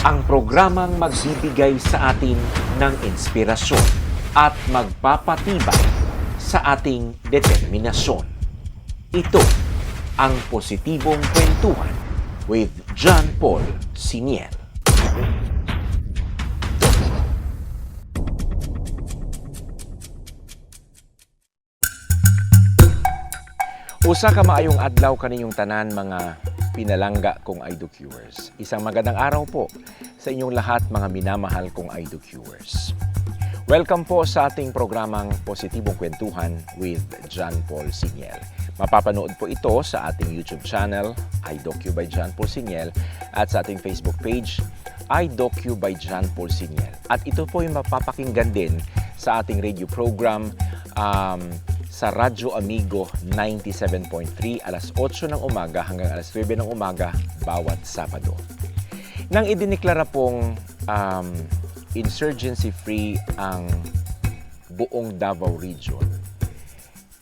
ang programang magbibigay sa atin ng inspirasyon at magpapatibay sa ating determinasyon. Ito ang positibong kwentuhan with John Paul Siniel. Usa ka maayong adlaw kaninyong tanan mga pinalangga kong IDOCuers. Isang magandang araw po sa inyong lahat mga minamahal kong IDOCuers. Welcome po sa ating programang Positibong Kwentuhan with John Paul Siniel. Mapapanood po ito sa ating YouTube channel, iDocu by John Paul Siniel, at sa ating Facebook page, iDocu by John Paul Siniel. At ito po yung mapapakinggan din sa ating radio program um, sa Radyo Amigo 97.3 alas 8 ng umaga hanggang alas 9 ng umaga bawat Sabado. Nang idiniklara pong um, insurgency-free ang buong Davao Region,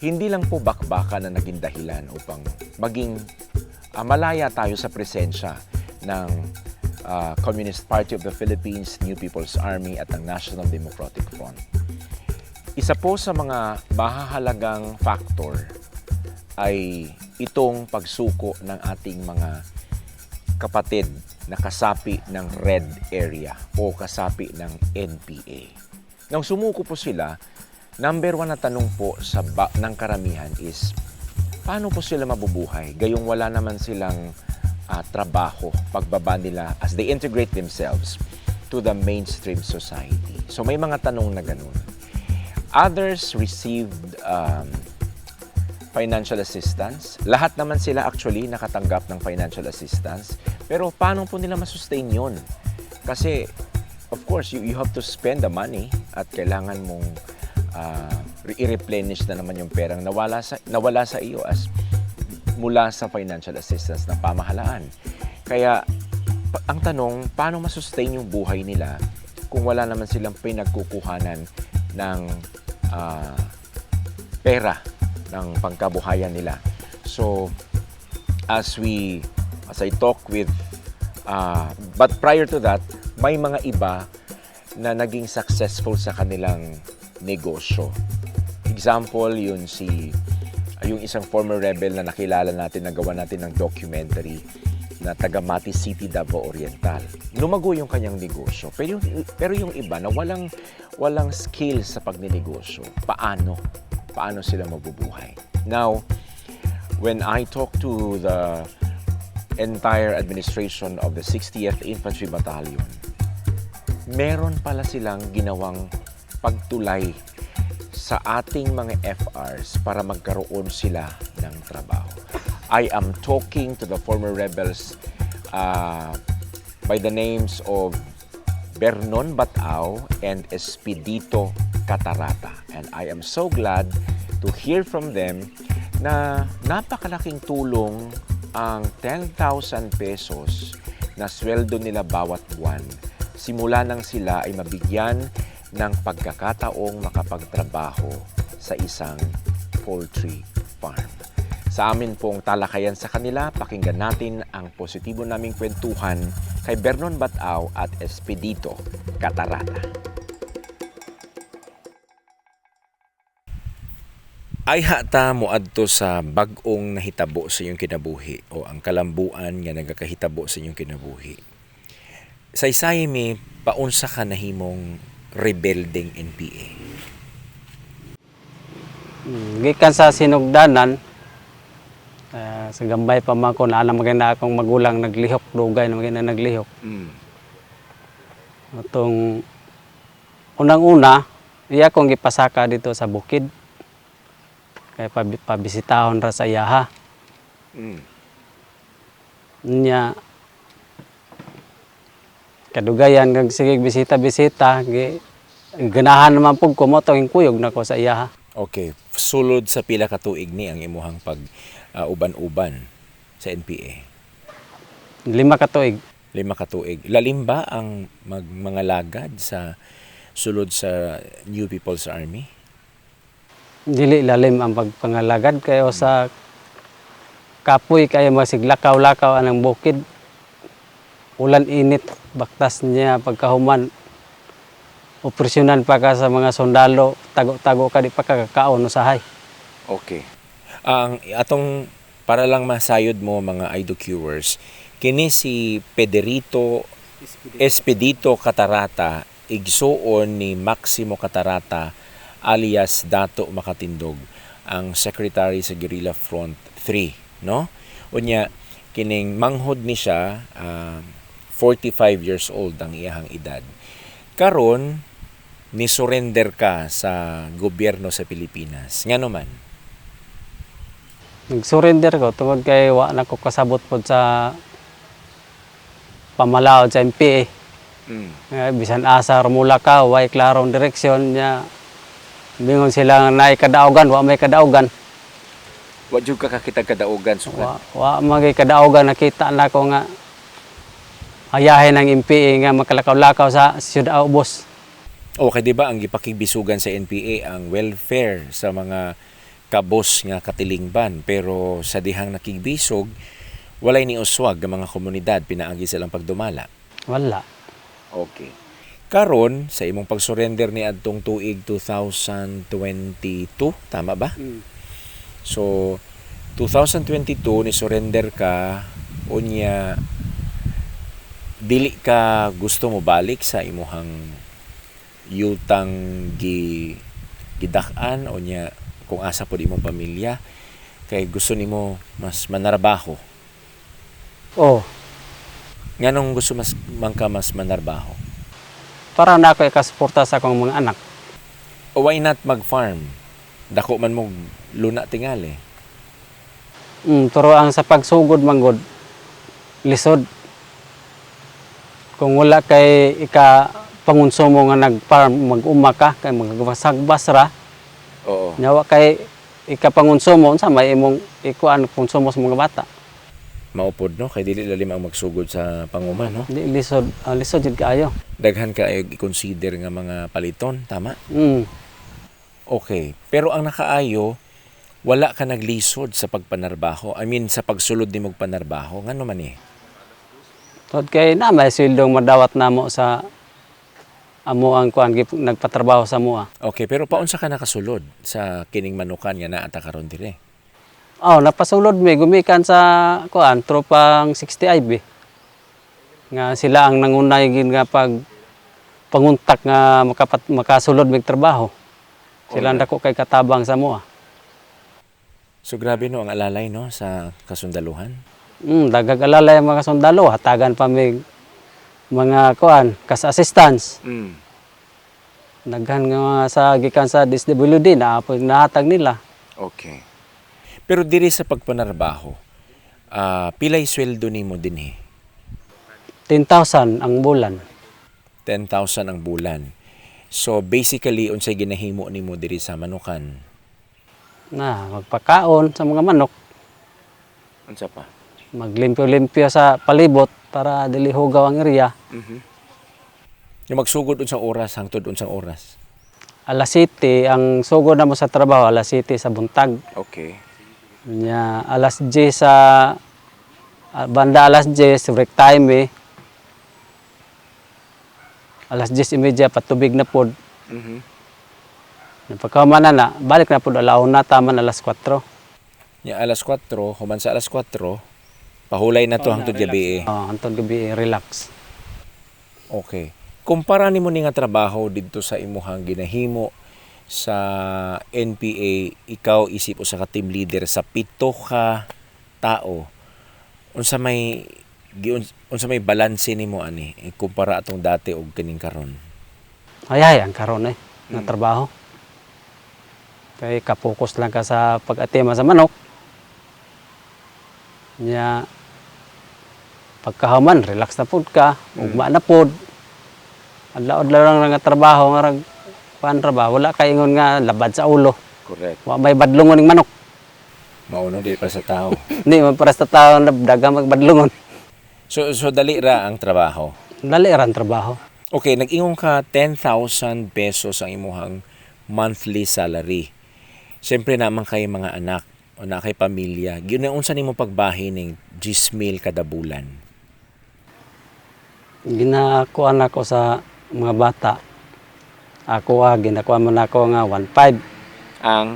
hindi lang po bakbaka na naging dahilan upang maging ah, malaya tayo sa presensya ng ah, Communist Party of the Philippines, New People's Army at ng National Democratic Front. Isa po sa mga mahahalagang factor ay itong pagsuko ng ating mga kapatid na kasapi ng red area o kasapi ng NPA. Nang sumuko po sila, number one na tanong po sa ba- ng karamihan is, paano po sila mabubuhay? Gayong wala naman silang ah, trabaho pagbaba nila as they integrate themselves to the mainstream society. So may mga tanong na ganun. Others received um, financial assistance. Lahat naman sila actually nakatanggap ng financial assistance. Pero paano po nila masustain yun? Kasi, of course, you, you have to spend the money at kailangan mong uh, i-replenish na naman yung perang nawala sa, nawala sa iyo as mula sa financial assistance ng pamahalaan. Kaya, ang tanong, paano masustain yung buhay nila kung wala naman silang pinagkukuhanan ng ah, pera ng pangkabuhayan nila. So, as we, as I talk with, ah, but prior to that, may mga iba na naging successful sa kanilang negosyo. Example, yun si, yung isang former rebel na nakilala natin, nagawa natin ng documentary na taga Mati City, Davao Oriental. Lumago yung kanyang negosyo. Pero yung, pero yung iba na walang, walang skill sa pagninegosyo, paano? Paano sila mabubuhay? Now, when I talk to the entire administration of the 60th Infantry Battalion, meron pala silang ginawang pagtulay sa ating mga FRs para magkaroon sila ng trabaho. I am talking to the former rebels uh, by the names of Bernon Batao and Espedito Catarata. And I am so glad to hear from them na napakalaking tulong ang 10,000 pesos na sweldo nila bawat buwan simula nang sila ay mabigyan ng pagkakataong makapagtrabaho sa isang poultry farm. Sa amin pong talakayan sa kanila, pakinggan natin ang positibo naming kwentuhan kay Bernon Batao at Espedito Catarata. Ay hata mo adto sa bag-ong nahitabo sa inyong kinabuhi o ang kalambuan nga nagakahitabo sa inyong kinabuhi. Sa isay mi paunsa ka nahimong rebelding NPA. Mm, Gikan sa sinugdanan, ah, sa gambay pa man ko na maganda akong magulang naglihok, dugay na maganda naglihok. Mm. Atong unang-una, iya akong gipasaka dito sa bukid. Kaya pab- pabisitahon ra sa iyaha. Mm. Nya, kadugayan kag sige bisita-bisita, ganahan naman pug ko mo kuyog na ko sa iyaha. Okay, sulod sa pila ka tuig ni ang imuhang pag ah, uban-uban sa NPA. Lima ka tuig. Lima ka tuig. Lalim ba ang mag, mga lagad sa sulod sa New People's Army? dili lalim ang pagpangalagad kayo sa kapoy kayo masiglakaw-lakaw anang bukid ulan init baktas niya pagkahuman operasyonan pa ka sa mga sundalo tago-tago ka di pa ka kakaon usahay Okay. Ang atong para lang masayod mo mga IDOCUers, kini si Pedrito Espedito Catarata, igsuon ni Maximo Catarata alias Dato Makatindog, ang secretary sa Guerrilla Front 3, no? Unya kining manghod ni siya ah, 45 years old ang iyahang edad. Karon ni surrender ka sa gobyerno sa Pilipinas. Ngano man? Nag-surrender ko tungod kay wa na ko kasabot pod sa pamalaod sa MPA Mm. Eh, bisan asa rumula ka way klarong direksyon niya. Bingon sila nga naay kadaugan wa may kadaugan. Wa jud ka kakita kadaugan so wa wa magay kadaugan nakita na ko nga ayahin ng MPA nga makalakaw-lakaw sa Ciudad Ubos Okay, di ba ang gipakibisugan sa NPA ang welfare sa mga kabos nga katilingban pero sa dihang nakigbisog walay ni uswag ang mga komunidad pinaagi silang pagdumala. wala Okay. Karon sa imong pag-surrender ni adtong tuig 2022, tama ba? So 2022 ni surrender ka unya dili ka gusto mo balik sa imuhang yutang gi gidak-an unya kung asa pod imong pamilya kay gusto nimo mas manarbaho. oh Nganong gusto mas man ka mas manarbaho? para na ako ikasuporta sa akong mga anak why not mag-farm? Dako man mo luna tingali. mm, pero ang sa pagsugod manggod lisod kung wala kay ika pangunsumo nga nag-farm mag-uma ka kay magbasag basra Oo. Nyawa kay ika pangunsumo unsa may imong ikuan konsumo sa mga bata Maupod no kay dili lalim ang magsugod sa panguman no. di lisod ah, lisod jud kaayo Daghan ka ay i-consider nga mga paliton, tama? mm. Okay. Pero ang nakaayo wala ka naglisod sa pagpanarbaho. I mean sa pagsulod ni mog panarbaho. Ngano man eh? Tod kay na may swildong madawat namo sa amo ang kuan gip- nagpatrabaho sa mua. Okay, pero paunsa ka nakasulod sa kining manukan nga naa ta karon dire? Oh, napasulod mi gumikan sa kuan tropang 60 IB. Nga sila ang nangunay gid nga pag panguntak nga makapat, makasulod mig trabaho. Sila ang dako kay katabang sa mua. So grabe no ang alalay no sa kasundaluhan. Mm, dagag alalay ang mga sundalo hatagan pa mig mga kuan kas assistance. Mm. Daghan nga mga sa gikan sa DSWD na apoy nahatag nila. Okay. Pero diri sa pagpanarbaho, ah pilay sweldo nimo dinhi? 10,000 ang bulan. 10,000 ang bulan. So basically unsay ginahimo nimo diri sa manukan? Na magpakaon sa mga manok, Unsa pa? Maglimpyo-limpyo sa palibot para dili hugaw ang area. Mhm. Yung magsugod unsang oras hangtod unsang oras. Alas 7 ang sugod na mo sa trabaho alas 7 sa buntag. Okay. Nya alas 10 sa ah, banda alas 10 break time eh. Alas 10 imedya patubig na pod. Mhm. Pagkahuman na na, balik na pod alaon na taman alas 4. Nya alas 4, human sa alas 4, pahulay na to hangtod gabi eh. Oh, antod gabi relax. Okay. Kumpara nimo ni nga trabaho didto sa imuhang ginahimo sa NPA, ikaw isip usa ka team leader sa pito ka tao. Unsa may giun, unsa may balanse nimo ani eh, kumpara atong dati og kining karon. Ayay ang karon eh na trabaho. Kay kapokus lang ka sa pag-atima sa manok. Nya pagkahuman relax na pud ka, ugma na pud. Adlaw lang nga trabaho nga rag pan trabaho wala kay ingon nga labad sa ulo. Correct. Wa may badlongon ning manok. Mauno di pa sa tao. Hindi man para sa tao na dagang magbadlongon. so so dali ra ang trabaho. Dali ra ang trabaho. Okay, nag-ingon ka 10,000 pesos ang imuhang monthly salary. Siyempre naman kay mga anak o na kay pamilya. Ginaunsa nimo pagbahin ning 10,000 kada bulan. Ginakuan ako sa mga bata. Ako ah, ginakuan man ako nga 1.5. Ang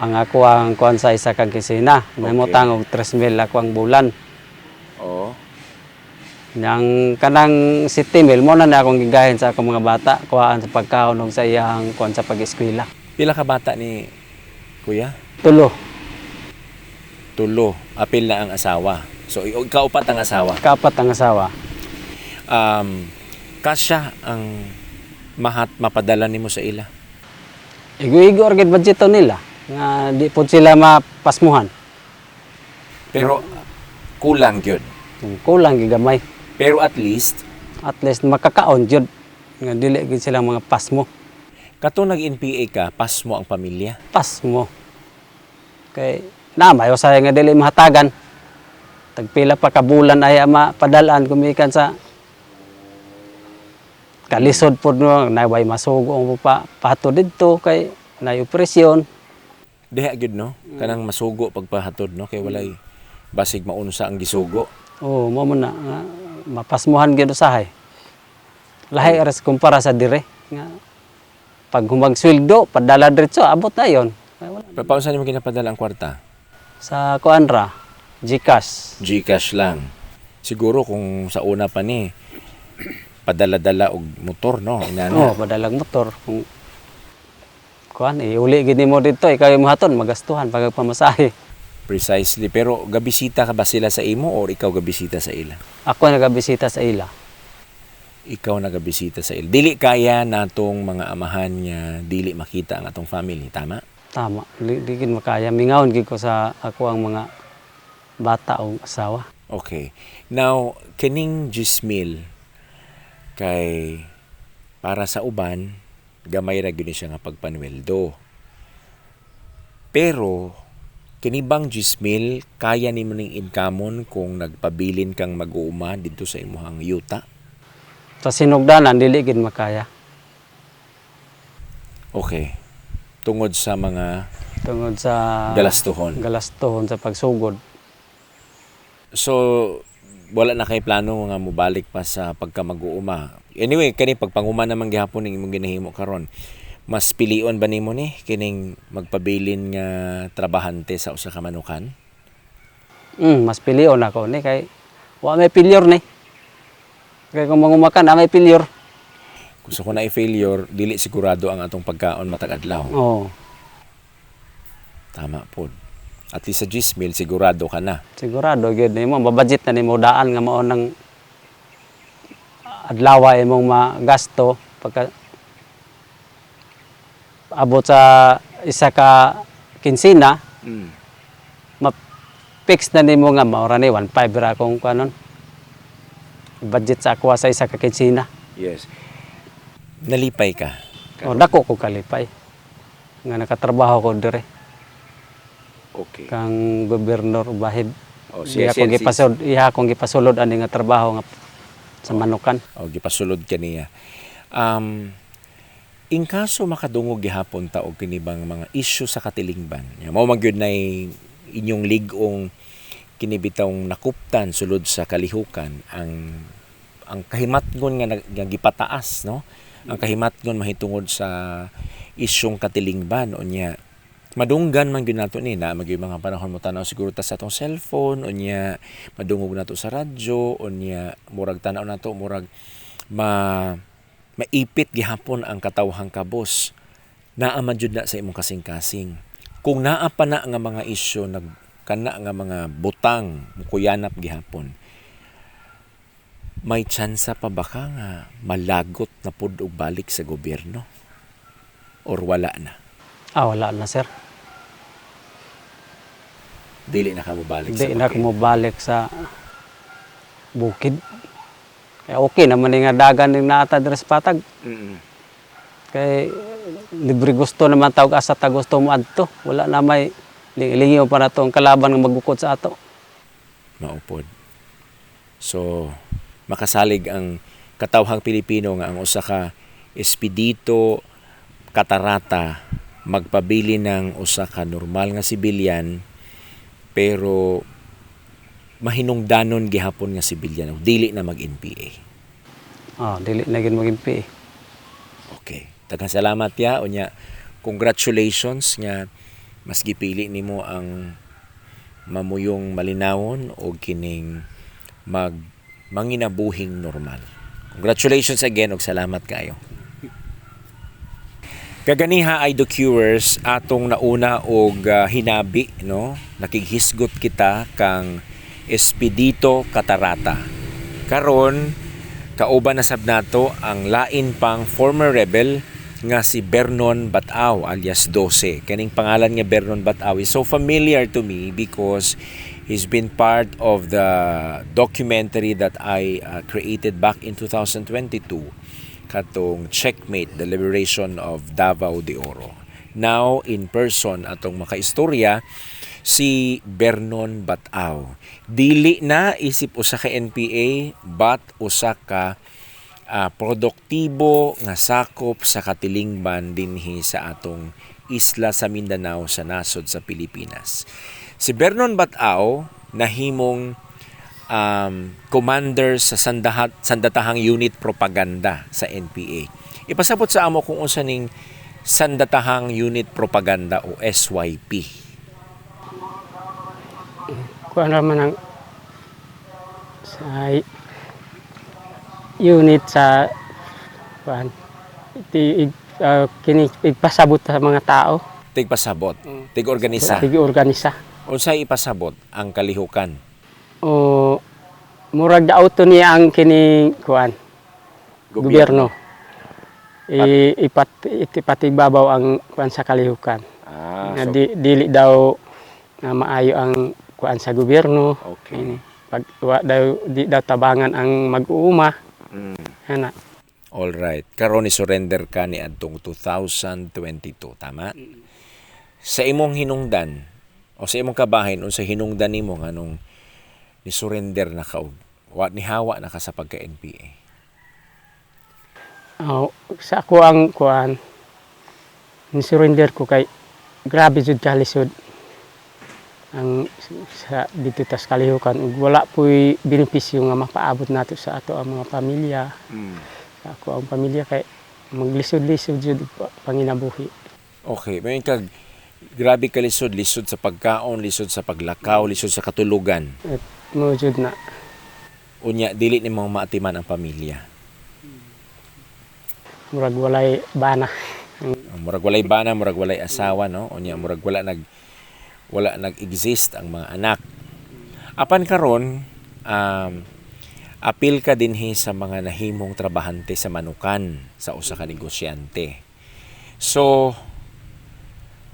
Ang ako ang kuan sa isa kag kisina. May Okay. mutang og 3,000 ako ang bulan. oh, Yang kanang city mill mo na na akong gigahin sa akong mga bata. Kuhaan sa pagkaon og sa iyang kuan sa pag-eskwela. pila ka bata ni Kuya? Tulo. Tulo. Apil na ang asawa. So, ikaw upat ang asawa. Kapat ang asawa. Um, kasya ang mahat mapadala nimo sa ila. Igo-igo orgid budgeto nila. Nga di po sila mapasmuhan. Pero kulang gyud. Kung Kulang gigamay. Pero at least At least makakaon jud. Nga dili gid sila mga pasmo. kato nag-NPA ka, pas mo ang pamilya. Pasmo. Kay namay usay nga dili mahatagan. Tagpila pa ka bulan ay ama padalaan kumikan sa kalisod pod no naway masugo ang pa pato didto kay nay operasyon Diha gyud no, kanang masugo pagpahatod no? Kay walay basig maunsa ang gisugo. oh mo na nga, mapasmuhan gyud usahay lahi aras kumpara sa dire nga pag humag sweldo padala diretso abot na yon. Pa paano saan mo ginapadala ang kwarta? sa kuanra Gcash. Gcash lang. Siguro kung sa una pa ni padala-dala og motor no, oh inana. padalag motor kung kuan iuli gid mo dito ikaw yung mahaton magastuhan pag pamasahe Precisely. Pero gabisita ka ba sila sa imo or ikaw gabisita sa ila? ako nagabisita sa ila Ikaw nagabisita sa ila. Dili kaya natong mga amahan niya dili makita ang atong family, tama? tama di, di gid makaya mingawon gid ko sa ako ang mga bata o asawa Okay. Now, kining Gismil kay para sa uban gamay ra gyud siya nga pagpanweldo. Pero kini bang Gismil kaya nimo ning inkamon kung nagpabilin kang mag-uuma dito sa imong yuta? sa sinugdanan dili gid makaya Okay. Tungod sa mga tungod sa galastuhon. galastuhon sa pagsugod So, wala na kay plano nga mobalik pa sa pagka mag-uuma. Anyway, kani pagpanguma naman gihapon ning imong ginahimo karon. Mas pilion ba nimo ni kining magpabilin nga trabahante sa usa ka manukan? Mm, mas pilion ako ni kay wa may pilyor ni. Kay kung mangumakan na may pilyor. Kung sa kuna failure, dili sigurado ang atong pagkaon matag adlaw. Oo. Tama pod. At least sa Gismil sigurado ka na. Sigurado gyud nimo mabudget na nimo daan nga mao nang adlaw imong magasto pagka abot sa isa ka kinsina Mm. fix na nimo nga mao ni 1.5 ra kung kanon budget sa ako sa isa ka kinsina Yes. Nalipay ka. o dako ko kalipay nga nakatrabaho ko dire Okay. kang gobernador bahid Oh, iya ko gipasulod iya kong gipasulod ani nga trabaho nga sa manukan o gipasulod kaniya. Um, in kaso makadungog gihapon ta og kini bang mga issue sa katilingban. Mao man gyud nay inyong ligong kini bitawng nakuptan sulod sa kalihukan ang ang kahimatgon nga, nga gipataas no ang kahimatgon mahitungod sa isyong katilingban unya madunggan man gyud nato ni na magyud mga panahon mo tanaw siguro ta sa atong cellphone unya madungog nato sa radyo unya murag tanaw nato murag ma maipit gihapon ang katawhang kabos naa man jud na sa imong kasing-kasing. Kung naa pa na nga mga isyu nag kana nga mga butang mukuyanap gihapon may tsansa pa ba ka nga malagot na pud og balik sa gobyerno? Or wala na ah wala na sir dili na ka mo balik Hindi sa na bukid. ko balik sa bukid. Kaya okay naman yung dagan yung naata diri sa patag. Mm-mm. Kay libre gusto naman tawag asa ta gusto mo adto. Wala na may lingi pa na to ang kalaban nga magukod sa ato. maupod. So, makasalig ang katawhang Pilipino nga ang usa ka espedito katarata magpabili ng usa ka normal nga sibilyan pero mahinungdanon gihapon nga sibilyan dili na mag NPA. Oh, dili na gid maging PE. Okay. Daghang salamat ya unya. Congratulations nga mas gipili nimo ang mamuyong malinawon o kining mag manginabuhing normal. Congratulations again ug salamat kayo. Kaganiha ay docurers atong nauna og ah, hinabi no nakighisgot kita kang Espedito Catarata. Karon kauban na sab nato ang lain pang former rebel nga si Bernon Batao alias 12. Kaning pangalan nga Bernon Batao is so familiar to me because he's been part of the documentary that I uh, created back in 2022 katong Checkmate, the liberation of Davao de Oro. Now, in person, atong makaistorya, si Bernon Batao. Dili na isip usa ka NPA, but usa ka ah, produktibo nga sakop sa katilingban dinhi sa atong isla sa Mindanao sa nasod sa Pilipinas. Si Bernon Batao nahimong um, commander sa sandahat, sandatahang unit propaganda sa NPA. Ipasabot sa amo kung unsa ning sandatahang unit propaganda o SYP. kuan naman ang sa unit sa kuan iti ah, kini ipasabot sa mga tao Tigpasabot, tig-organisa. tig organisa Unsay ipasabot ang kalihukan? o murag auto niya ang kini kuan gobyerno I, ipat ipatibabaw ang kuan sa kalihukan Ah, nga so, di, dili daw na maayo ang kuan sa gobyerno okay. Ini, pag wa daw di daw tabangan ang mag-uuma Mm. ana All right. Karon ni surrender ka ni adtong 2022, tama? Sa imong hinungdan o sa imong kabahin unsa hinungdan nimo nganong ni surrender na ka wa ni hawa na ka sa pagka NPA. Oh, sa ako ang kuan ni surrender ko kay grabe jud ka lisod. Ang sa dito tas kalihukan ug wala po'y benepisyo nga mapaabot nato sa ato ang mga pamilya. Sa ako ang pamilya kay maglisod-lisod jud pa- panginabuhi. Okay, may kag grabe ka lisod, lisod sa pagkaon, lisod sa paglakaw, lisod sa katulugan. at mo jud na Unya dili nimo maatiman ang pamilya. murag walay bana Murag walay bana, murag walay asawa, no? Unya murag wala nag wala nag-exist ang mga anak. Apan karon um, apil ka dinhi sa mga nahimong trabahante sa manukan sa usa ka negosyante. So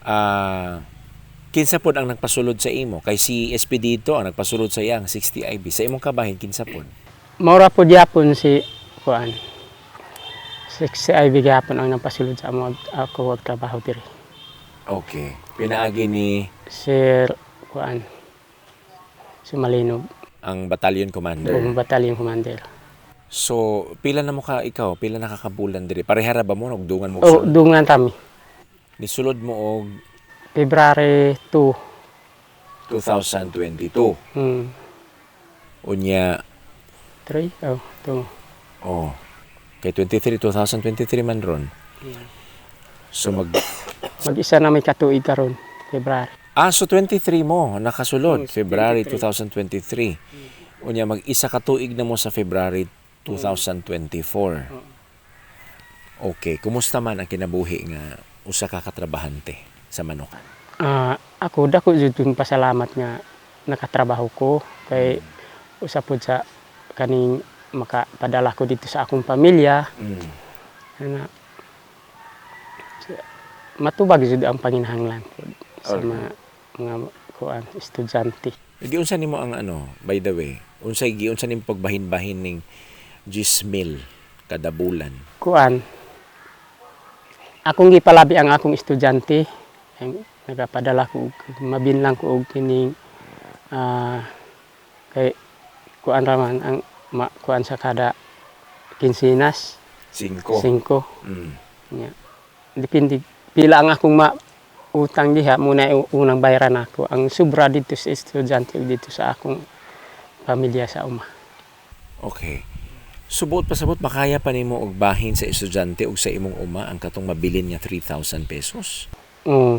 ah kinsa pod ang nagpasulod sa imo kay si Espedito ang nagpasulod sa iyang 60 IB sa imong kabahin kinsa pod maura po gyapon si kuan si, si Ivy gyapon ang napasulod sa amo ako wag trabaho diri okay pinaagi ni Sir kuan si Malinog ang battalion commander buong battalion commander So, pila na mo ka ikaw? Pila na kakabulan diri? Parehara ba mo? Nagdungan mo? o sulod? dungan tami Nisulod mo og February 2 2022. hmm. Unya, 3 oh to oh, kay 23, 2023 man ron. So, mag... mag-isa na may katuig karon February. Ah, so 23 mo, nakasulod. February 2023. Unya, mag-isa ka tuig na mo sa February 2024. Okay, kumusta man ang kinabuhi nga usa ka katrabahante sa Manukan? Ah, ako dako jud pasalamat nga nakatrabaho ko kay usa pod sa kaning makapadala ko dito sa akong pamilya Mm. ana matubag jud ang panginahanglan ko sa Alright. mga mga kuan estudyante Giunsa nimo ang ano, by the way, unsay giunsa nimo pagbahin-bahin ning 10 mil kada bulan? kuan akong gipalabi ang akong estudyante nagapadala ko og- mabinlang ko og kining ah, kay kuan raman ang ma, kuan sa kada kinsinas 5. 5 Mm. nya depende pila ang akong ma utang diha muna unang bayaran ako ang sobra dito sa estudyante dito sa akong pamilya sa uma Okay. Subot pasabot makaya pa nimo og bahin sa estudyante ug sa imong uma ang katong mabilin nga 3,000 pesos. Oo.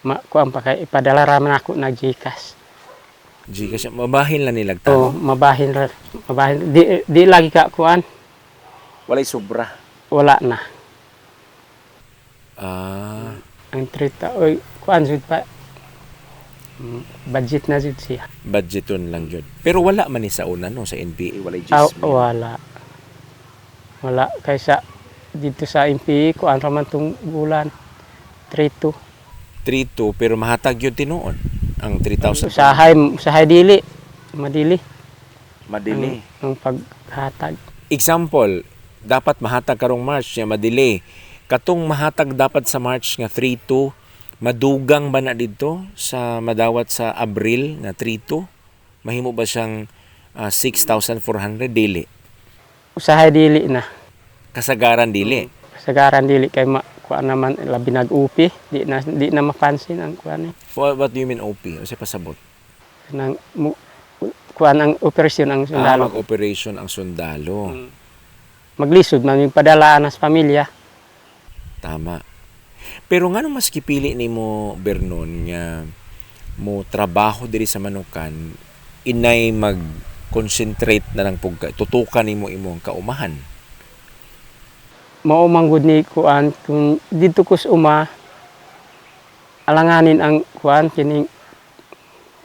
Ma, kuan pa kay ipadala raman ako na Gcash. Gcash mabahin lang nilag Oo, tawo. mabahin ra. Mabahin. Di, di lagi ka kuan. Walay sobra. Wala na. Ah, Ang trita. Oy, kuan jud pa. Mm, Budget na jud siya. budgeton lang yun. Pero wala man ni sa una no sa NPA walay Ah, Gcash. wala. Wala. Kaysa dito sa MPE, kuan raman tong bulan. 3-2. 3-2 pero mahatag yun tinuon ang 3,000. Usahay, usahay dili. Madili. Madili. Ang paghatag. Example, dapat mahatag karong March niya madili. Katong mahatag dapat sa March nga 3-2, madugang ba na dito sa madawat sa Abril nga 3-2? Mahimo ba siyang ah, 6,400 dili? Usahay dili na. Kasagaran dili. Sagaran dili kay ma kuan naman labi nag-upi. Di na di na mapansin ang kuan eh. What, what do you mean OP? O siya pasabot? Nang mu, kuan ang operasyon ang Ah, sundalo. mag-operation ang sundalo. Maglisod man yung padalaan sa pamilya. Tama. Pero nga nung mas kipili ni mo, Bernon, nga mo trabaho diri sa Manukan, inay mag-concentrate na lang pugka. Tutukan ni mo imong kaumahan. Mao manggod ni kuan kung dito kus uma alanganin ang kuan kini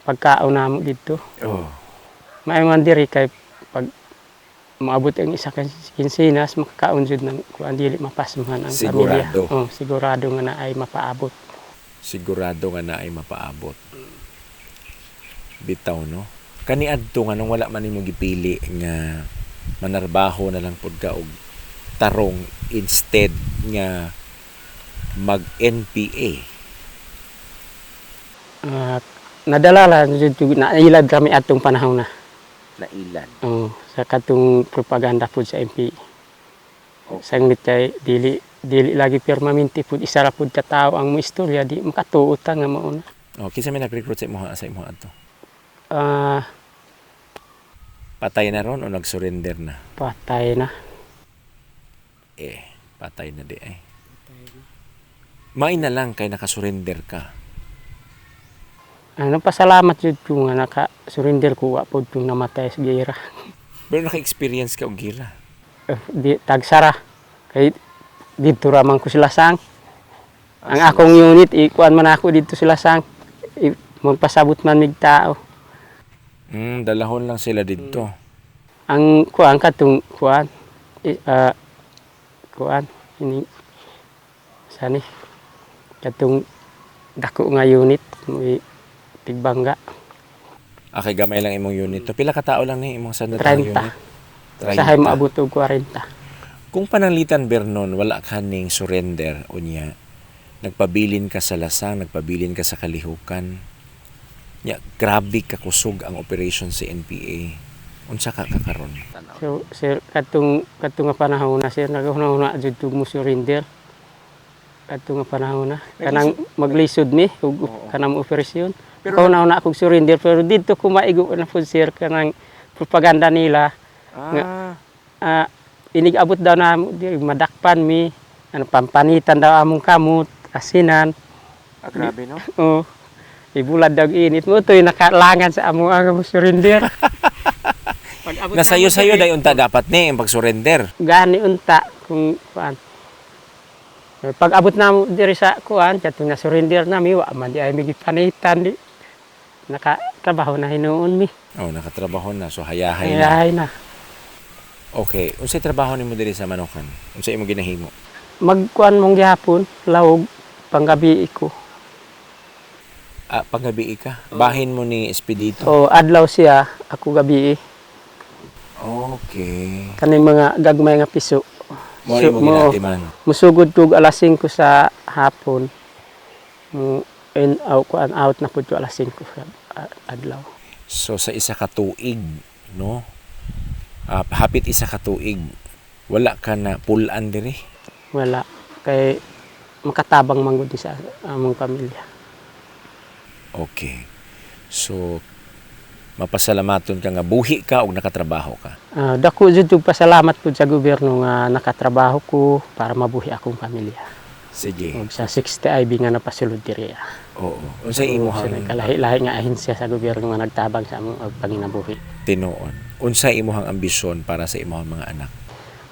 pagkaon namo dito. Oh. Maayman diri kay pag maabot ang isa ka kinsinas makakaon jud ng kuan dili mapasmuhan ang Sigurado. pamilya. Oh, sigurado nga na ay mapaabot. Sigurado nga na ay mapaabot. Bitaw, no? Kani adto nga nung wala man nimo gipili nga manarbaho na lang pud ka og tarong instead nga mag-NPA. Ah, nadalala jud jud na ilad kami atong panahon na. Nailan. Oh, sa katong propaganda pud sa MP. Oh. Sanglit kay dili dili lagi permanente pud isa ra pud ka tawo ang mo istorya di makatuot nga mao na. Oh, kinsa may nag-recruit sa imong sa imong adto? Ah, Patay na ron o nag-surrender na? patay na. Eh, patay na di eh. Main na lang kay nakasurrender ka. Ano pasalamat jud ko nga naka surrender ko wa pud kung namatay sa gera. Pero naka-experience ka og gira. Eh, di tagsara kay dito ramang ko sila sang. Ang akong unit ikuan man ako dito sila sang. I, magpasabot man mig tao. Hmm, dalahon lang sila dito. Ang kuan katong kuan i, ah, kuan ini sani katong dako nga unit may tigbangga Okay, gamay lang imong unit. To pila ka tao lang ni imong sa 30. unit? Usahay maabot og 40. Kung pananglitan Bernon, wala ka ning surrender unya. Nagpabilin ka sa lasang, nagpabilin ka sa kalihukan. Ya, grabe ka kusog ang operation sa NPA. Unsa ka kakaron? So, sir, katong katong nga panahon na sir, nagahuna jud tug mo surrender. Katong nga panahon na. Kanang maglisod mi ug kanang operasyon. Pero- Pero na akong surrender pero dito ko maigo na po sir kanang propaganda nila. Ah, Ah, inigabot daw na madakpan mi ano pampanitan daw among kamot asinan. ah grabe no? Oh. Ibulad daw init mo toy nakalangan sa among ang surrender. Nasayo namo, sayo sir, day unta dapat ni ang pag-surrender. gani unta kung kuan pag abot na mo diri sa kuan katong na surrender na mi wa man di ay migi panitan di nakatrabaho na hinuon mi Oh, nakatrabaho na so hayahay ay na. ay na Okay, unsay trabaho nimo diri sa Manokan? Unsay imong ginahimo? magkuan mong gihapon lawog panggabi ko Ah, panggabi ka. Bahin mo ni Espedito. o adlaw siya ako gabi Okay. kaning mga gagmay nga piso Mo So, mo- ginatiman. musugod kog alas 5 sa hapon mo in out kuan out na pud ko alas 5 sa a- adlaw So sa isa ka tuig, no? Ah, hapit isa ka tuig. Wala ka na pulan diri. wala kay makatabang manggod sa among pamilya Okay. So mapasalamaton ka nga buhi ka o nakatrabaho ka. Ah, dako jud yung pasalamat po sa gobyerno nga nakatrabaho ko para mabuhi akong pamilya. Sige. Ug sa 60 IB nga napasulod diri. Oo. Unsay imuhang kalahi-lahi nga ahensya sa gobyerno nga nagtabang sa among panginabuhi. tinuon? Unsay imuhang ambisyon para sa imong mga anak?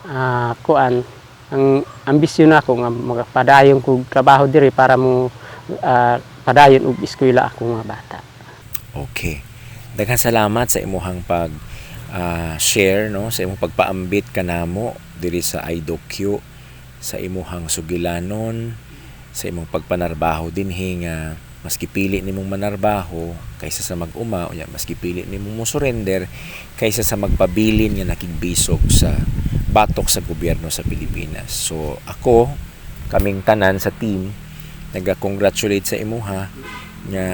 Ah, kuan ang ambisyon nako nga magpadayon kog trabaho diri para mo ah, padayon og eskwela ako nga bata. Okay. Daghang salamat sa imuhang pag ah, share no sa imong pagpaambit kanamo diri sa IDOQ sa imuhang sugilanon sa imong pagpanarbaho dinhi nga maski pili nimong manarbaho kaysa sa mag-uma unya maski pili nimong mo surrender kaysa sa magpabilin nga nakigbisog sa batok sa gobyerno sa Pilipinas. So ako kaming tanan sa team naga-congratulate sa imuha nga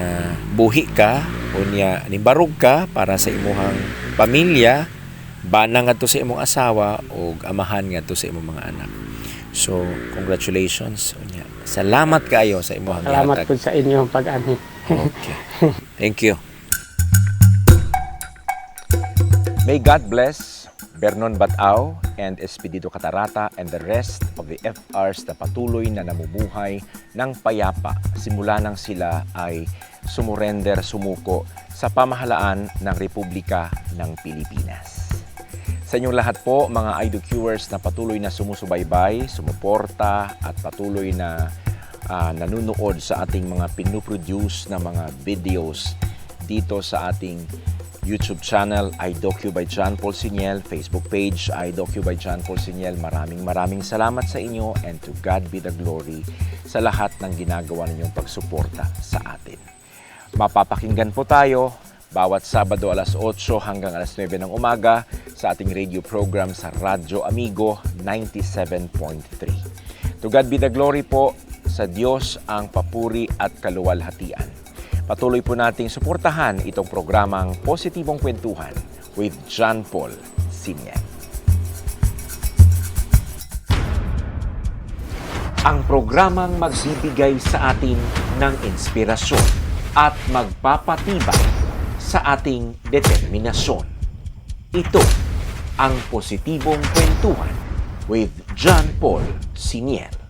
buhi ka unya nimbarog ka para sa imuhang pamilya bana nga to sa imong asawa o amahan nga to sa imong mga anak. So congratulations unya salamat kayo sa imuhang Salamat po sa inyong pag-ani. okay. Thank you. May God bless Bernon Batao and Espiritu Catarata and the rest of the FRs na patuloy na namumuhay ng payapa simula nang sila ay sumurender, sumuko sa pamahalaan ng Republika ng Pilipinas. Sa inyong lahat po, mga IDOQers na patuloy na sumusubaybay, sumuporta at patuloy na ah, nanunood sa ating mga pinuproduce na mga videos dito sa ating YouTube channel iDocu by John Paul Siniel, Facebook page iDocu by John Paul Siniel. Maraming maraming salamat sa inyo and to God be the glory sa lahat ng ginagawa ninyong pagsuporta sa atin. Mapapakinggan po tayo bawat Sabado alas 8 hanggang alas 9 ng umaga sa ating radio program sa Radyo Amigo 97.3. To God be the glory po sa Diyos ang papuri at kaluwalhatian. Patuloy po nating suportahan itong programang Positibong Kwentuhan with John Paul Sinian. Ang programang magbibigay sa atin ng inspirasyon at magpapatibay sa ating determinasyon. Ito ang Positibong Kwentuhan with John Paul Siniel.